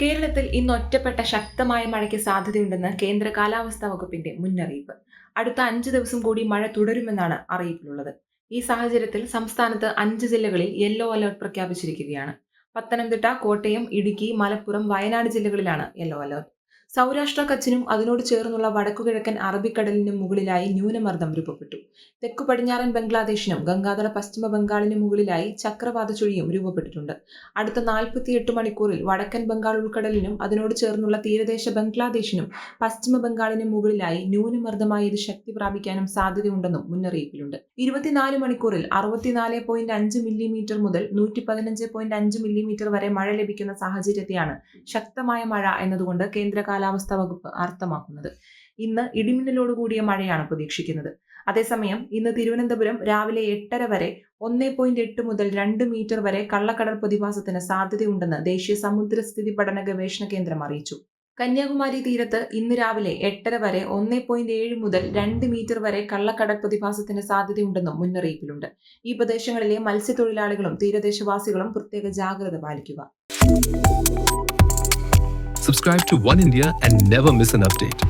കേരളത്തിൽ ഇന്ന് ഒറ്റപ്പെട്ട ശക്തമായ മഴയ്ക്ക് സാധ്യതയുണ്ടെന്ന് കേന്ദ്ര കാലാവസ്ഥാ വകുപ്പിന്റെ മുന്നറിയിപ്പ്. അടുത്ത അഞ്ച് ദിവസം കൂടി മഴ തുടരുമെന്നാണ് അറിയിപ്പിലുള്ളത്. ഈ സാഹചര്യത്തിൽ സംസ്ഥാനത്ത് അഞ്ച് ജില്ലകളിൽ യെല്ലോ അലർട്ട് പ്രഖ്യാപിച്ചിരിക്കുകയാണ്. പത്തനംതിട്ട കോട്ടയം ഇടുക്കി മലപ്പുറം വയനാട് ജില്ലകളിലാണ് യെല്ലോ അലർട്ട്. സൗരാഷ്ട്ര കച്ചിനും അതിനോട് ചേർന്നുള്ള വടക്കുകിഴക്കൻ അറബിക്കടലിനും മുകളിലായി ന്യൂനമർദ്ദം രൂപപ്പെട്ടു. തെക്കു പടിഞ്ഞാറൻ ബംഗ്ലാദേശിനും ഗംഗാധര പശ്ചിമ ബംഗാളിനും മുകളിലായി ചക്രവാത ചുഴിയും രൂപപ്പെട്ടിട്ടുണ്ട്. അടുത്ത നാൽപ്പത്തിയെട്ട് മണിക്കൂറിൽ വടക്കൻ ബംഗാൾ ഉൾക്കടലിനും അതിനോട് ചേർന്നുള്ള തീരദേശ ബംഗ്ലാദേശിനും പശ്ചിമ ബംഗാളിനും മുകളിലായി ന്യൂനമർദ്ദമായി ഇത് ശക്തി പ്രാപിക്കാനും സാധ്യതയുണ്ടെന്നും മുന്നറിയിപ്പിലുണ്ട്. ഇരുപത്തിനാല് മണിക്കൂറിൽ അറുപത്തിനാല് പോയിന്റ് അഞ്ച് മില്ലിമീറ്റർ മുതൽ നൂറ്റി പതിനഞ്ച് പോയിന്റ് അഞ്ച് മില്ലിമീറ്റർ വരെ മഴ ലഭിക്കുന്ന സാഹചര്യത്തെയാണ് ശക്തമായ മഴ എന്നതുകൊണ്ട് കേന്ദ്ര കാലാവസ്ഥാ വകുപ്പ് അർത്ഥമാക്കുന്നത്. ഇന്ന് ഇടിമിന്നലോടുകൂടിയ മഴയാണ് പ്രതീക്ഷിക്കുന്നത്. അതേസമയം ഇന്ന് തിരുവനന്തപുരം രാവിലെ എട്ടര വരെ ഒന്നേ പോയിന്റ് എട്ട് മുതൽ രണ്ട് മീറ്റർ വരെ കള്ളക്കടൽ പ്രതിഭാസത്തിന് സാധ്യതയുണ്ടെന്ന് ദേശീയ സമുദ്രസ്ഥിതി പഠന ഗവേഷണ കേന്ദ്രം അറിയിച്ചു. കന്യാകുമാരി തീരത്ത് ഇന്ന് രാവിലെ എട്ടര വരെ ഒന്നേ പോയിന്റ് ഏഴ് മുതൽ രണ്ട് മീറ്റർ വരെ കള്ളക്കടൽ പ്രതിഭാസത്തിന് സാധ്യതയുണ്ടെന്നും മുന്നറിയിപ്പിലുണ്ട്. ഈ പ്രദേശങ്ങളിലെ മത്സ്യത്തൊഴിലാളികളും തീരദേശവാസികളും പ്രത്യേക ജാഗ്രത പാലിക്കുക. Subscribe to One India and never miss an update.